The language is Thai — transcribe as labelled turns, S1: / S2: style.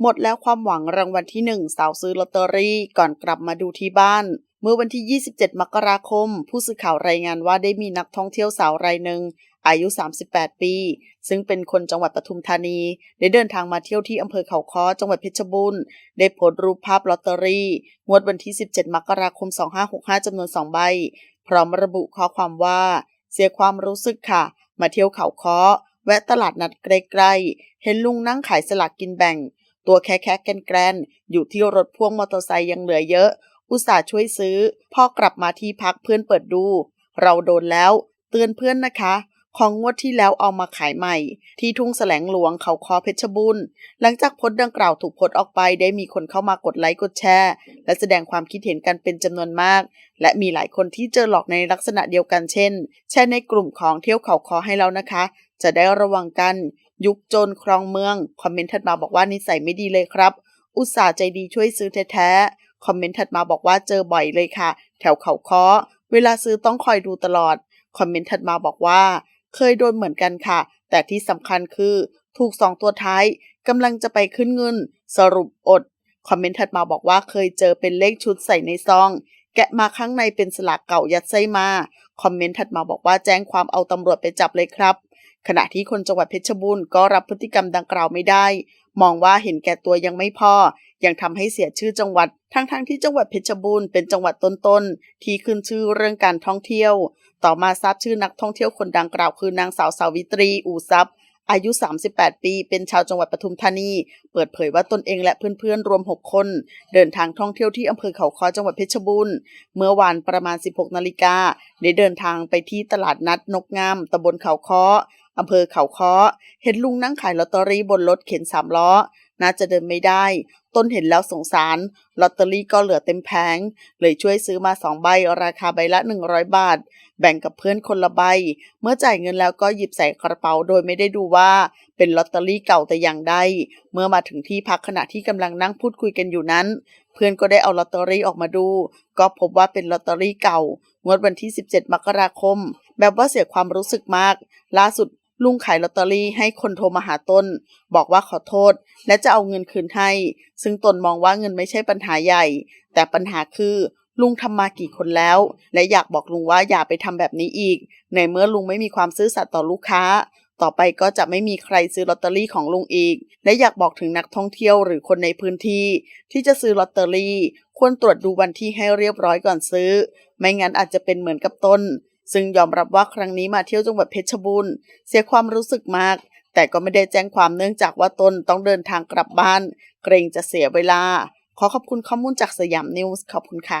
S1: หมดแล้วความหวังรางวัลที่หนึ่งสาวซื้อลอตเตอรี่ก่อนกลับมาดูที่บ้าน เมื่อวันที่ 27 มกราคม ผู้สื่อข่าวรายงานว่าได้มีนักท่องเที่ยวสาวรายหนึ่งอายุ 38 ปี ซึ่งเป็นคนจังหวัดปทุมธานี ได้เดินทางมาเที่ยวที่อำเภอเขาค้อ จังหวัดเพชรบูรณ์ ได้โพสต์รูปภาพลอตเตอรี่ งวดวันที่ 17 มกราคม 2565 จำนวน 2 ใบ พร้อมระบุข้อความว่า เสียความรู้สึกค่ะ มาเที่ยวเขาค้อ แวะตลาดนัดใกล้ๆ เห็นลุงนั่งขายสลากกินแบ่ง ตัวแค่แค่แกนแกรนอยู่ที่รถพ่วงมอเตอร์ไซค์ยังเหลือเยอะ อุตส่าห์ช่วยซื้อ พ่อกลับมาที่พักเพื่อนเปิดดู เราโดนแล้ว เตือนเพื่อนนะคะ ของงวดที่แล้วเอามาขายใหม่ ที่ทุ่งแสลงหลวงเขาคอเพชรบูรณ์หลังจากโพสต์ดังกล่าวถูกโพสต์ออกไปได้มีคนเข้ามากดไลค์กดแชร์ และแสดงความคิดเห็นกันเป็นจำนวนมาก และมีหลายคนที่เจอหลอกในลักษณะเดียวกันเช่น แชร์ในกลุ่มของเที่ยวเขาคอให้แล้วนะคะ จะได้ระวังกัน ยุคโจรครองเมือง คอมเมนต์ถัดมาบอกว่านิสัยไม่ดีเลยครับ อุตส่าห์ใจดีช่วยซื้อแท้ๆ คอมเมนต์ถัดมาบอกว่าเจอบ่อยเลยค่ะ แถวเขาค้อ เวลาซื้อต้องคอยดูตลอด คอมเมนต์ถัดมาบอกว่า เคยโดนเหมือนกันค่ะ แต่ที่สำคัญคือ ถูกสองตัวท้ายกำลังจะไปขึ้นเงิน สรุปอด คอมเมนต์ถัดมาบอกว่าเคยเจอเป็นเลขชุดใส่ในซอง แกะมาข้างในเป็นสลากเก่ายัดไส้มา คอมเมนต์ถัดมาบอกว่าแจ้งความเอาตำรวจไปจับเลยครับ ขณะที่คนจังหวัดเพชรบูรณ์ก็รับพฤติกรรมดังกล่าวไม่ได้ มองว่าเห็นแก่ตัวยังไม่พอ ยังทำให้เสียชื่อจังหวัด ทั้งๆทที่จังหวัดเพชรบูรณ์เป็นจังหวัดต้นๆ ที่ขึ้นชื่อเรื่องการท่องเที่ยว ต่อมาทราบชื่อนักท่องเที่ยวคนดังกล่าวคือนางสาวสาวิตรี อูซับ อายุ 38 ปี เป็นชาวจังหวัดปทุมธานี เปิดเผยว่าตนเองและเพื่อนๆ รวม 6 คน เดินทางท่องเที่ยวที่อำเภอเขาค้อจังหวัดเพชรบูรณ์ เมื่อวานประมาณ 16 นาฬิกา ได้เดินทางไปที่ตลาดนัดนกงามตำบลเขาค้ออำเภอเขาค้อเห็นลุงนั่งขายลอตเตอรี่บนรถเข็นสามล้อ น่าจะเดินไม่ได้ ต้นเห็นแล้วสงสาร ลอตเตอรี่ก็เหลือเต็มแผง เลยช่วยซื้อมาสองใบราคาใบละ 100 บาท แบ่งกับเพื่อนคนละใบ เมื่อจ่ายเงินแล้วก็หยิบใส่กระเป๋าโดยไม่ได้ดูว่า เป็นลอตเตอรี่เก่าแต่อย่างใด เมื่อมาถึงที่พักขณะที่กำลังนั่งพูดคุยกันอยู่นั้น เพื่อนก็ได้เอาลอตเตอรี่ออกมาดู ก็พบว่าเป็นลอตเตอรี่เก่างวดวันที่ 17 มกราคม แบบว่าเสียความรู้สึกมาก ล่าสุด ลุงขายลอตเตอรี่ให้คนโทรมาหาตนบอกว่าขอโทษ และจะเอาเงินคืนให้ ซึ่งตนมองว่าเงินไม่ใช่ปัญหาใหญ่ แต่ปัญหาคือลุงทำมากี่คนแล้ว และอยากบอกลุงว่าอย่าไปทำแบบนี้อีก ในเมื่อลุงไม่มีความซื่อสัตย์ต่อลูกค้า ต่อไปก็จะไม่มีใครซื้อลอตเตอรี่ของลุงอีก และอยากบอกถึงนักท่องเที่ยวหรือคนในพื้นที่ ที่จะซื้อลอตเตอรี่ ควรตรวจดูวันที่ให้เรียบร้อยก่อนซื้อ ไม่งั้นอาจจะเป็นเหมือนกับต้น ซึ่งยอมรับว่าครั้งนี้มาเที่ยวจังหวัดเพชรบูรณ์เสียความรู้สึกมาก แต่ก็ไม่ได้แจ้งความเนื่องจากว่าตนต้องเดินทางกลับบ้าน เกรงจะเสียเวลา ขอขอบคุณข้อมูลจากสยามนิวส์ขอบคุณค่ะ